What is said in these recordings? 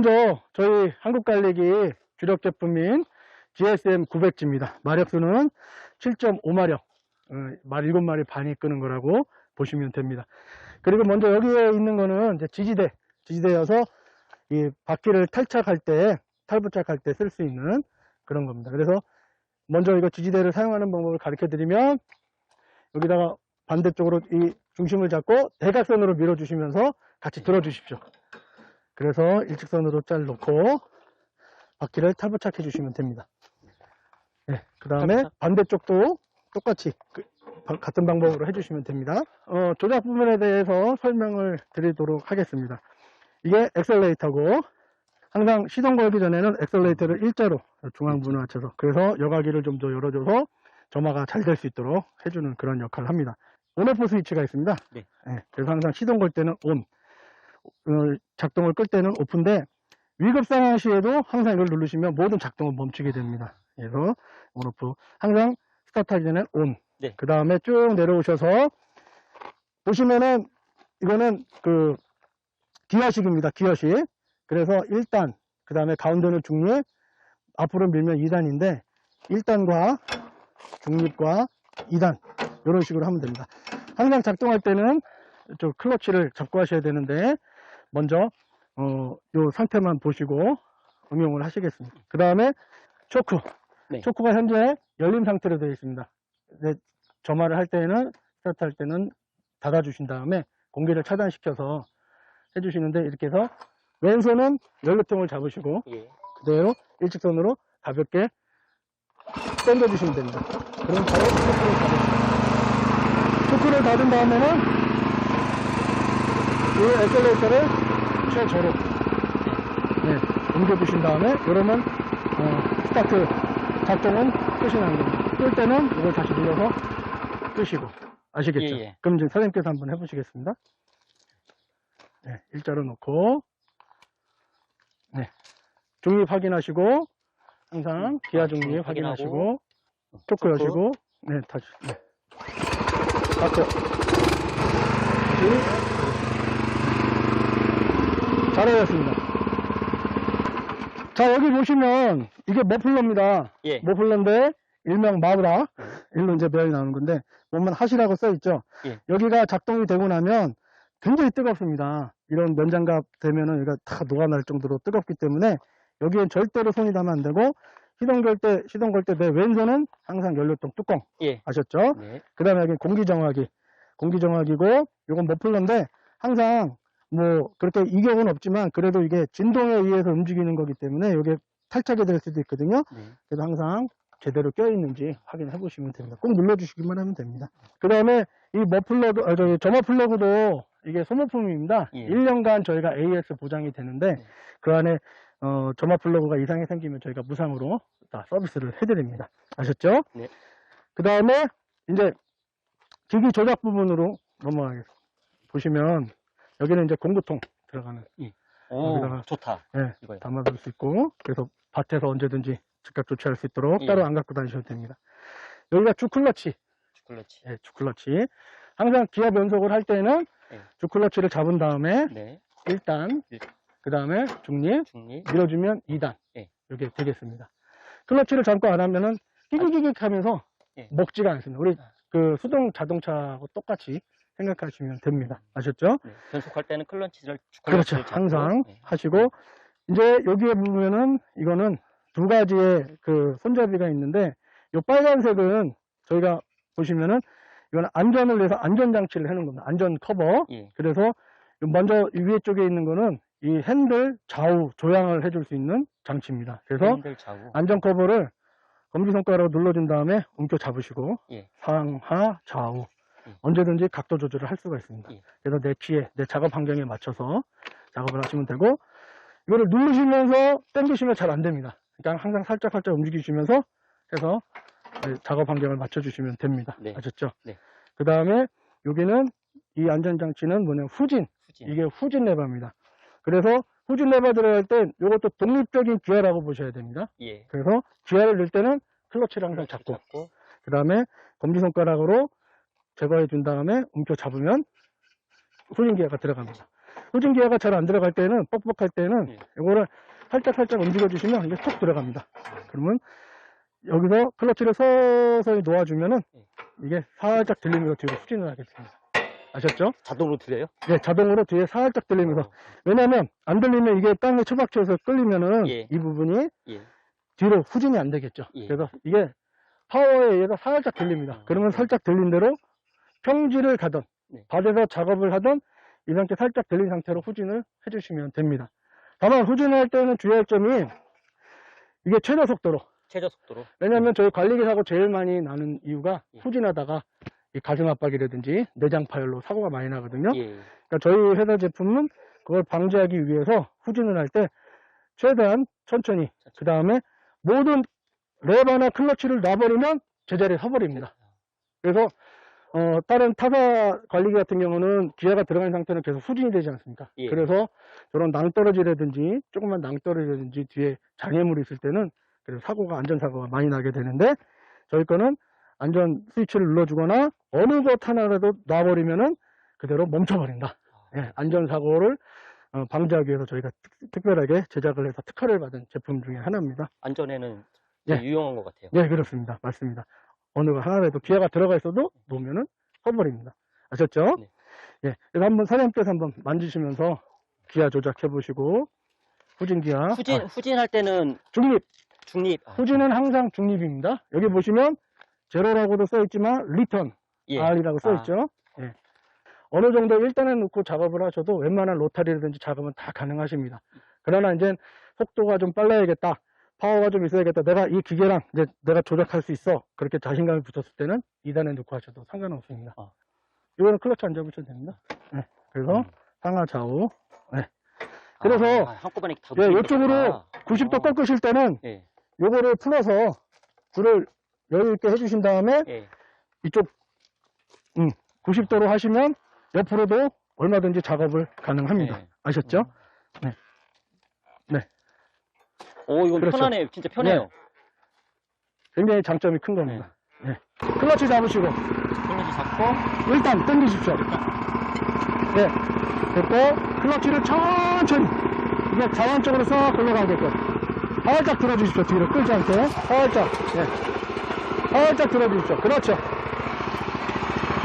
먼저 저희 한국달리기 주력 제품인 GSM 900G입니다. 마력수는 7.5마력, 어, 말 7마리 반이 끄는 거라고 보시면 됩니다. 그리고 먼저 여기에 있는 거는 지지대, 지지대여서 이 바퀴를 탈착할 때, 탈부착할 때 쓸 수 있는 그런 겁니다. 그래서 먼저 이거 지지대를 사용하는 방법을 가르쳐 드리면 여기다가 반대쪽으로 이 중심을 잡고 대각선으로 밀어주시면서 같이 들어주십시오. 그래서 일직선으로 잘 놓고 바퀴를 탈부착해 주시면 됩니다. 네, 그 다음에? 반대쪽도 똑같이 그 바- 같은 방법으로 해주시면 됩니다. 어, 조작 부분에 대해서 설명을 드리도록 하겠습니다. 이게 엑셀레이터고 항상 시동 걸기 전에는 엑셀레이터를 일자로 중앙부에 맞춰서 그래서 여과기를 좀 더 열어줘서 점화가 잘 될 수 있도록 해주는 그런 역할을 합니다. 온오프 스위치가 있습니다. 네. 예, 그래서 항상 시동 걸 때는 온, 어, 작동을 끌 때는 오프인데 위급 상황 시에도 항상 이걸 누르시면 모든 작동을 멈추게 됩니다. 그래서 온오프 항상 스타트하기 전에 온. 네. 그 다음에 쭉 내려오셔서 보시면은 이거는 그 기어식입니다. 기어식. 그래서 1단, 그 다음에 가운데는 중립, 앞으로 밀면 2단인데 1단과 중립과 2단 이런 식으로 하면 됩니다. 항상 작동할 때는 저 클러치를 잡고 하셔야 되는데 먼저 어, 요 상태만 보시고 응용을 하시겠습니다. 그 다음에 초크. 네. 초크가 현재 열림 상태로 되어 있습니다. 이제 점화를 할 때는 스타트 할 때는 닫아주신 다음에 공기를 차단시켜서 해주시는데 이렇게 해서 왼손은 연료통을 잡으시고 예. 그대로 일직선으로 가볍게 당겨주시면 됩니다. 그럼 바로 초크를 닫으십니다. 초크를 닫은 다음에는 이 에셀레이터를 최저로 네, 옮겨주신 다음에 그러면 어, 스타트 작동은 끝이 나는 겁니다. 끌 때는 이걸 다시 눌러서 끄시고 아시겠죠? 예, 예. 그럼 이제 사장님께서 한번 해보시겠습니다. 네, 일자로 놓고 네, 중립 확인하시고 항상 기아 아, 중립 중립 확인하시고 초크. 여시고 네 다시 네. 다시 잘하셨습니다 자 여기 보시면 이게 머플러입니다 예. 머플러인데 일명 마브라 일로 이제 배열이 나오는 건데 보면 하시라고 써 있죠 예. 여기가 작동이 되고 나면 굉장히 뜨겁습니다 이런 면장갑 되면은 여기가 다 녹아날 정도로 뜨겁기 때문에 여기엔 절대로 손이 닿으면 안 되고 시동 걸 때, 시동 걸 때 내 왼손은 항상 연료통 뚜껑 예. 아셨죠? 네. 그 다음에 여기 공기정화기 공기정화기고 요건 머플러인데 항상 뭐 그렇게 이격은 없지만 그래도 이게 진동에 의해서 움직이는 거기 때문에 이게 탈착이 될 수도 있거든요 네. 그래서 항상 제대로 껴있는지 확인해 보시면 됩니다. 꼭 눌러주시기만 하면 됩니다. 그 다음에 이 머플러도, 아, 저기 점화 플러그도 이게 소모품입니다. 예. 1년간 저희가 AS 보장이 되는데 네. 그 안에 어, 점화 플러그가 이상이 생기면 저희가 무상으로 다 서비스를 해드립니다. 아셨죠? 네. 그 다음에 이제 기기 조작 부분으로 넘어가겠습니다. 보시면 여기는 이제 공구통 들어가는 오, 여기다가- 좋다. 예, 이거요. 담아둘 수 있고 그래서 밭에서 언제든지 즉각 조치할 수 있도록 예. 따로 안 갖고 다니셔도 됩니다. 여기가 주클러치, 초콜릿이. 예, 주클러치. 항상 기압 연속을 할 때는 예. 주클러치를 잡은 다음에 네. 1단, 예. 그 다음에 중립, 중립. 밀어주면 2단. 예. 이게 되겠습니다. 클러치를 잡고 안 하면은 끼기기기 하면서 예. 먹지가 않습니다. 우리 아. 그 수동 자동차하고 똑같이 생각하시면 됩니다. 아셨죠? 네. 변속할 때는 클런치를 그렇죠. 항상 네. 하시고 이제 여기에 보면은 이거는 두 가지의 그 손잡이가 있는데 이 빨간색은 저희가 보시면은 이건 안전을 위해서 안전 장치를 해놓은 겁니다. 안전 커버. 예. 그래서 먼저 이 위에 쪽에 있는 거는 이 핸들 좌우 조향을 해줄 수 있는 장치입니다. 그래서 핸들 좌우. 안전 커버를 검지손가락으로 눌러준 다음에 움켜 잡으시고 예. 상하 좌우 예. 언제든지 각도 조절을 할 수가 있습니다. 예. 그래서 내 키에 내 작업 환경에 맞춰서 작업을 하시면 되고 이거를 누르시면서 당기시면 잘 안 됩니다. 그러니까 항상 살짝 살짝 움직이시면서 해서 네, 작업 환경을 맞춰주시면 됩니다. 네. 아셨죠? 네. 그 다음에 여기는 이 안전장치는 뭐냐 후진 후진. 이게 후진 레버입니다. 그래서 후진 레버 들어갈 땐 이것도 독립적인 기어라고 보셔야 됩니다. 예. 그래서 기어를 넣을 때는 클러치를 항상 잡고 잡고. 그 다음에 검지손가락으로 제거해 준 다음에 움켜 잡으면 후진 기어가 들어갑니다. 후진 기어가 잘 안 들어갈 때는 뻑뻑할 때는 예. 이거를 살짝 살짝 움직여 주시면 이게 툭 들어갑니다. 그러면 여기서 클러치를 서서히 놓아주면은 예. 이게 살짝 들리면서 뒤로 후진을 하게 됩니다. 아셨죠? 자동으로 들려요? 네, 자동으로 뒤에 살짝 들리면서 어, 왜냐면 안 들리면 이게 땅에 처박혀서 끌리면은 예. 이 부분이 예. 뒤로 후진이 안 되겠죠. 예. 그래서 이게 파워에 의해서 살짝 들립니다. 음. 그러면 살짝 들린 대로 평지를 가던 네. 밭에서 작업을 하던 이 상태 살짝 들린 상태로 후진을 해주시면 됩니다. 다만 후진할 때는 주의할 점이 이게 최저 속도로 최저 속도로. 왜냐하면 저희 관리기 사고 제일 많이 나는 이유가 예. 후진하다가 이 가슴 압박이라든지 내장 파열로 사고가 많이 나거든요. 예. 그러니까 저희 회사 제품은 그걸 방지하기 위해서 후진을 할 때 최대한 천천히 그 다음에 모든 레버나 클러치를 놔버리면 제자리에 서버립니다. 그래서 어, 다른 타사 관리기 같은 경우는 기아가 들어간 상태는 계속 후진이 되지 않습니까? 예. 그래서 저런 낭떠러지라든지 조금만 낭떠러지라든지 뒤에 장애물이 있을 때는 그래서 사고가 안전사고가 많이 나게 되는데 저희 거는 안전 스위치를 눌러주거나 어느 것 하나라도 놔버리면은 그대로 멈춰버린다. 예, 안전사고를 어, 방지하기 위해서 저희가 특, 별하게 제작을 해서 특허를 받은 제품 중에 하나입니다. 안전에는 예. 유용한 것 같아요. 네, 그렇습니다. 맞습니다. 어느 거 하나라도 기아가 들어가 있어도 놓으면은 서버립니다. 아셨죠? 네. 예, 그래서 한번 사장님께서 한번 만지시면서 기아 조작해 보시고 후진 기아 후진, 아, 후진할 때는 중립 중립. 아, 후진은 항상 중립입니다. 여기 보시면 제로라고도 써 있지만 리턴 예. R이라고 써 아. 있죠. 예. 어느 정도 1단에 놓고 작업을 하셔도 웬만한 로타리라든지 작업은 다 가능하십니다. 그러나 이제 속도가 좀 빨라야겠다. 파워가 좀 있어야겠다. 내가 이 기계랑 이제 내가 조작할 수 있어. 그렇게 자신감이 붙었을 때는 2단에 놓고 하셔도 상관없습니다. 아. 이거는 클러치 안 잡으셔도 됩니다. 네. 그래서 음. 상하 좌우. 네. 그래서 아, 한꺼번에 다 예, 이쪽으로 되겠구나. 90도 어. 꺾으실 때는 예. 요거를 풀어서 줄을 여유 있게 해주신 다음에 예. 이쪽 음, 90도로 하시면 옆으로도 얼마든지 작업을 가능합니다. 예. 아셨죠? 네. 네. 오, 이건 그렇죠. 편하네요. 진짜 편해요. 굉장히 장점이 큰 겁니다. 네. 클러치 잡으시고 클러치 잡고, 일단 당기십시오. 네. 됐고 클러치를 천천히 이게 자원적으로 싹 올라가게끔 살짝 들어주십시오. 뒤로 끌지 않게 살짝 네. 살짝 들어주십시오. 그렇죠.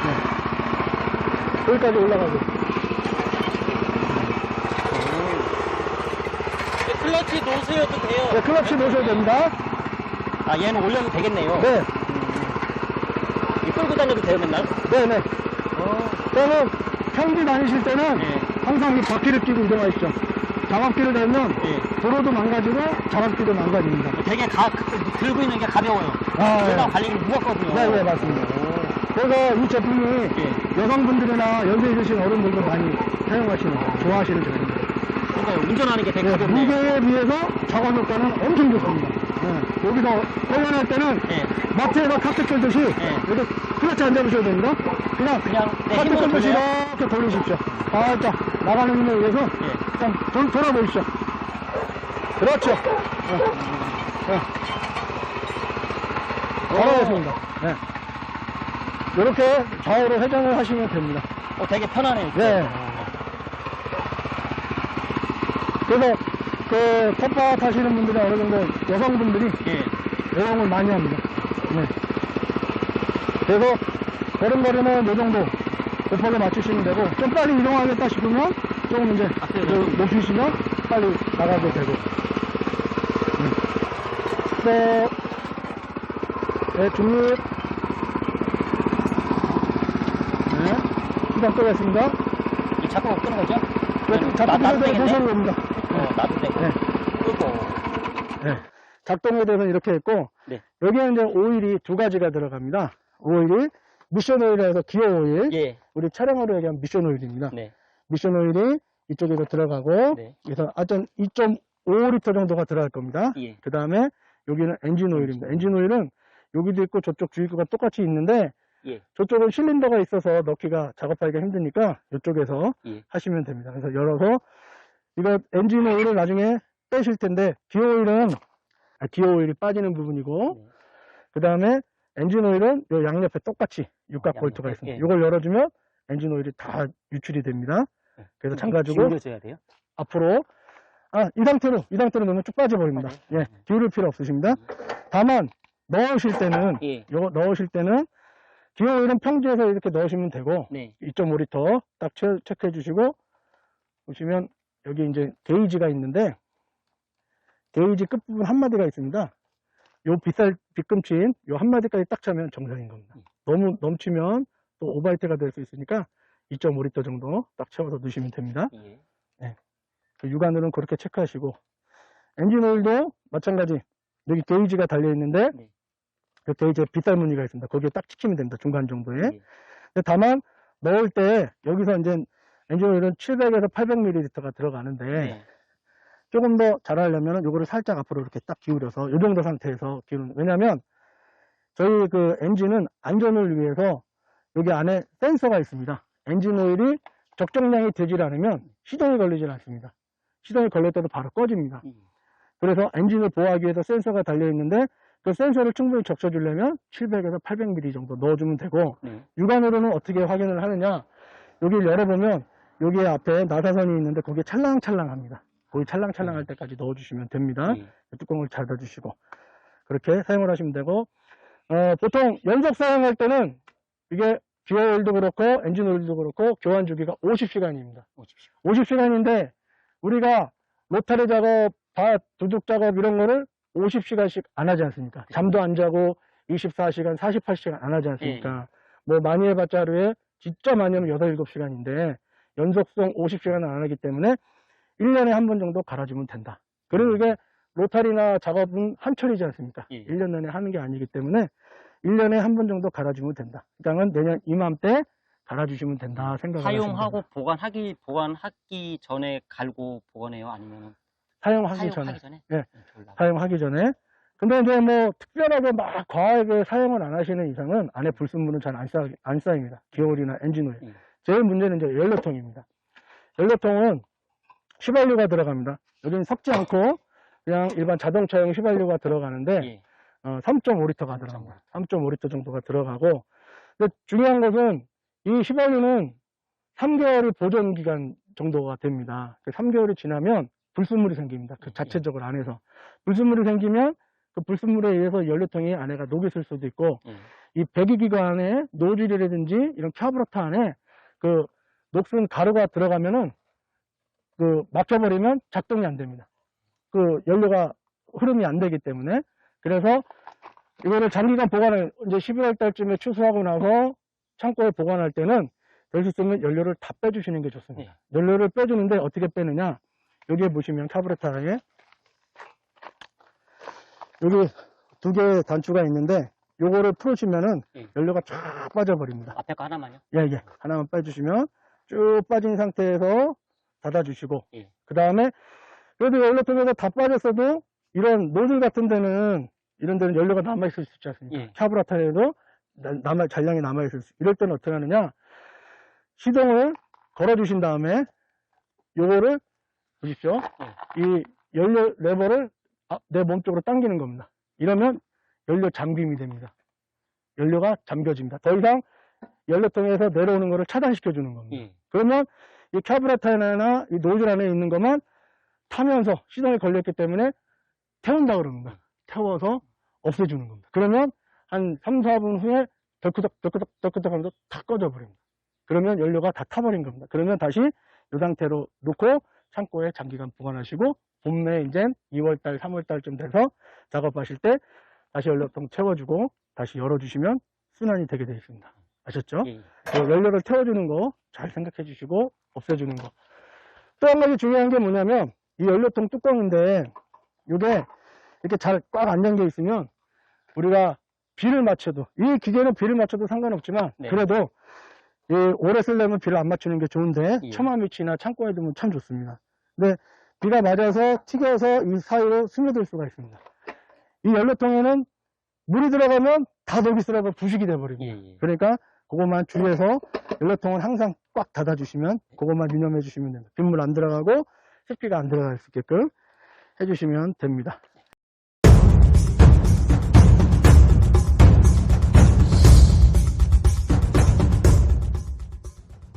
네. 여기까지 올라가고 네, 클러치 놓으셔도 돼요. 네, 클러치 놓으셔도 됩니다. 아, 얘는 올려도 되겠네요. 네. 이 끌고 다녀도 돼요, 맨날? 네네. 어. 그러면 평지 다니실 때는 예. 항상 이 바퀴를 끼고 이동하십시오. 장갑기를 달면 예. 도로도 망가지고 장갑기도 망가집니다. 되게 가, 들고 있는 게 가벼워요. 아, 그러다 예. 관리기 무겁거든요. 네, 네, 맞습니다. 그래서 이 제품이 예. 여성분들이나 연세 드신 어른들도 많이 사용하시는 거예요. 좋아하시는 제품 그러니까 운전하는 게 되게 네, 가볍네요. 무게에 비해서 작업 효과는 엄청 좋습니다. 네, 여기서 훈련할 때는 예. 마트에다 카트 끌듯이 네. 이렇게 클러치 안 잡으셔도 됩니다. 그냥 그냥 내 카트 힘으로 끌듯이 돌려요? 이렇게 돌리십시오. 살짝 나가는 힘에 의해서 예. 좀 돌, 돌아보십시오. 그렇죠. 네. 네. 잘하셨습니다. 네. 이렇게 좌우로 회전을 하시면 됩니다. 어, 되게 편하네요. 네. 그래서 그 텃밭 하시는 분들이 어느 정도 여성분들이 예. 애용을 많이 합니다. 네. 그래서 걸음걸이는 이 정도 곱하게 맞추시면 되고 좀 빨리 이동하겠다 싶으면 조금 이제 앞으로 그 높이시면 빨리 나가도 되고 네. 또 네, 중립 네. 시간 끄겠습니다 이 자꾸 끄는 거죠? 네, 나도 대해서 되겠네? 보셔도 됩니다 되고. 네. 끄고. 네. 작동에 대해서는 이렇게 했고 네. 여기에는 이제 오일이 두 가지가 들어갑니다 오일이 미션 오일이라 해서 기어 오일 예. 우리 차량으로 얘기하면 미션 오일입니다 네. 미션 오일이 이쪽에도 들어가고 네. 그래서 하여튼 2.5리터 정도가 들어갈 겁니다. 예. 그 다음에 여기는 엔진 오일입니다. 엔진 오일은 여기도 있고 저쪽 주입구가 똑같이 있는데 예. 저쪽은 실린더가 있어서 넣기가 작업하기가 힘드니까 이쪽에서 예. 하시면 됩니다. 그래서 열어서 이거 엔진 오일을 나중에 빼실 텐데 기어 오일은 아, 기어 오일이 빠지는 부분이고 네. 그 다음에 엔진 오일은 요 양옆에 똑같이 육각 양옆에, 볼트가 있습니다. 예. 이걸 열어주면 엔진 오일이 다 유출이 됩니다. 그래서 잠가주고? 앞으로 아, 이 상태로 이 상태로 넣으면 쭉 빠져버립니다. 빠져요? 예, 기울일 필요 없으십니다. 다만 넣으실 때는 예. 요거 넣으실 때는 기어오일은 평지에서 이렇게 넣으시면 되고 네. 2.5리터 딱 체, 체크해 주시고 보시면 여기 이제 게이지가 있는데 게이지 끝부분 한 마디가 있습니다. 요 빗살 빗금치인 요 한 마디까지 딱 차면 정상인 겁니다. 음. 너무 넘치면 또 오바이트가 될 수 있으니까 2.5리터 정도 딱 채워서 넣으시면 됩니다. 예. 그 육안으로는 그렇게 체크하시고 엔진 오일도 마찬가지 여기 게이지가 달려 있는데 네. 그 게이지에 빗살 무늬가 있습니다. 거기에 딱 찍히면 됩니다. 중간 정도에. 예. 근데 다만 넣을 때 여기서 이제 엔진 오일은 700에서 800ml가 들어가는데 네. 조금 더 잘하려면 요거를 살짝 앞으로 이렇게 딱 기울여서 이 정도 상태에서 기울는 왜냐면 저희 그 엔진은 안전을 위해서 여기 안에 센서가 있습니다. 엔진 오일이 적정량이 되질 않으면 시동이 걸리질 않습니다. 시동이 걸릴 때도 바로 꺼집니다. 음. 그래서 엔진을 보호하기 위해서 센서가 달려 있는데 그 센서를 충분히 적셔주려면 700에서 800ml 정도 넣어주면 되고 네. 육안으로는 어떻게 확인을 하느냐 여기를 열어보면 여기 앞에 나사선이 있는데 거기에 찰랑찰랑합니다. 거기 찰랑찰랑할 때까지 넣어주시면 됩니다. 예. 뚜껑을 잘 닫아주시고 그렇게 사용을 하시면 되고 어, 보통 연속 사용할 때는 이게 기어오일도 그렇고 엔진 오일도 그렇고 교환 주기가 50시간입니다. 오십시오. 50시간 인데 우리가 로타리 작업, 밭, 두둑 작업 이런 거를 50시간씩 안 하지 않습니까? 잠도 안 자고 24시간, 48시간 안 하지 않습니까? 뭐 많이 해봤자 하루에 진짜 많이 하면 8, 7시간인데 연속성 50시간을 안 하기 때문에 1년에 한 번 정도 갈아주면 된다. 그리고 이게 로타리나 작업은 한철이지 않습니까? 예. 1년 내내 하는 게 아니기 때문에 1년에 한 번 정도 갈아주면 된다. 그러니까 내년 이맘때 갈아주시면 된다 생각을 사용하고 됩니다. 보관하기 보관하기 전에 갈고 보관해요? 아니면 사용하기 전에 사용하기 전에? 예. 음, 졸라. 사용하기 전에 근데 이제 뭐 특별하게 막 과하게 사용을 안 하시는 이상은 안에 불순물은 잘 안 쌓, 안 쌓입니다. 기어오일이나 엔진 오일. 음. 제일 문제는 이제 연료통입니다. 연료통은 휘발유가 들어갑니다. 여기는 섞지 않고 그냥 일반 자동차용 휘발유가 들어가는데 예. 어, 3.5리터가 들어갑니다. 3.5리터 정도가 들어가고 근데 중요한 것은 이 휘발유는 3개월의 보존 기간 정도가 됩니다. 3개월이 지나면 불순물이 생깁니다. 그 예. 자체적으로 안에서 불순물이 생기면 그 불순물에 의해서 연료통이 안에가 녹이 슬 수도 있고 예. 이 배기 기관 안에 노즐이라든지 이런 카브라터 안에 그 녹슨 가루가 들어가면은 그 막혀버리면 작동이 안 됩니다. 그 연료가 흐름이 안 되기 때문에 그래서 이거를 장기간 보관을 이제 11월 달쯤에 추수하고 나서 창고에 보관할 때는 될 수 있으면 연료를 다 빼주시는 게 좋습니다. 연료를 빼주는데 어떻게 빼느냐 여기에 보시면 카브레타에 여기 두 개의 단추가 있는데 요거를 풀으시면은 예. 연료가 쫙 빠져버립니다. 앞에 거 하나만요? 예, 예. 하나만 빼주시면 쭉 빠진 상태에서 닫아주시고, 예. 그 다음에, 그래도 연료 통에서 다 빠졌어도 이런 노즐 같은 데는, 이런 데는 연료가 남아있을 수 있지 않습니까? 예. 카브라 타에도 나- 남아, 잔량이 남아있을 수, 이럴 때는 어떻게 하느냐, 시동을 걸어주신 다음에, 요거를, 보십시오. 이 연료 레버를 아, 내 몸쪽으로 당기는 겁니다. 이러면 연료 잠김이 됩니다. 연료가 잠겨집니다. 더 이상 연료통에서 내려오는 것을 차단시켜 주는 겁니다. 예. 그러면 이 카브라타나 이 노즐 안에 있는 것만 타면서 시동이 걸렸기 때문에 태운다 그럽니다. 태워서 없애주는 겁니다. 그러면 한 3, 4분 후에 덜크덕, 덜크덕, 덜크덕 하면서 다 꺼져 버립니다. 그러면 연료가 다 타버린 겁니다. 그러면 다시 이 상태로 놓고 창고에 장기간 보관하시고 봄에 이제 2월달, 3월달쯤 돼서 작업하실 때 다시 연료통 채워주고 다시 열어주시면 순환이 되게 되어 있습니다. 아셨죠? 예. 그 연료를 태워주는 거 잘 생각해 주시고 없애주는 거. 또 한 가지 중요한 게 뭐냐면 이 연료통 뚜껑인데 이게 이렇게 잘 꽉 안 잠겨 있으면 우리가 비를 맞춰도 이 기계는 비를 맞춰도 상관없지만 네. 그래도 이 오래 쓰려면 비를 안 맞추는 게 좋은데 예. 처마 밑이나 창고에 두면 참 좋습니다. 근데 비가 맞아서 튀겨서 이 사이로 스며들 수가 있습니다. 이 연료통에는 물이 들어가면 다 녹이 슬어서 부식이 돼버립니다. 예. 예. 그러니까 그것만 주의해서 연료통은 항상 꽉 닫아주시면 그것만 유념해 주시면 됩니다. 빗물 안 들어가고 습기가 안 들어갈 수 있게끔 해주시면 됩니다.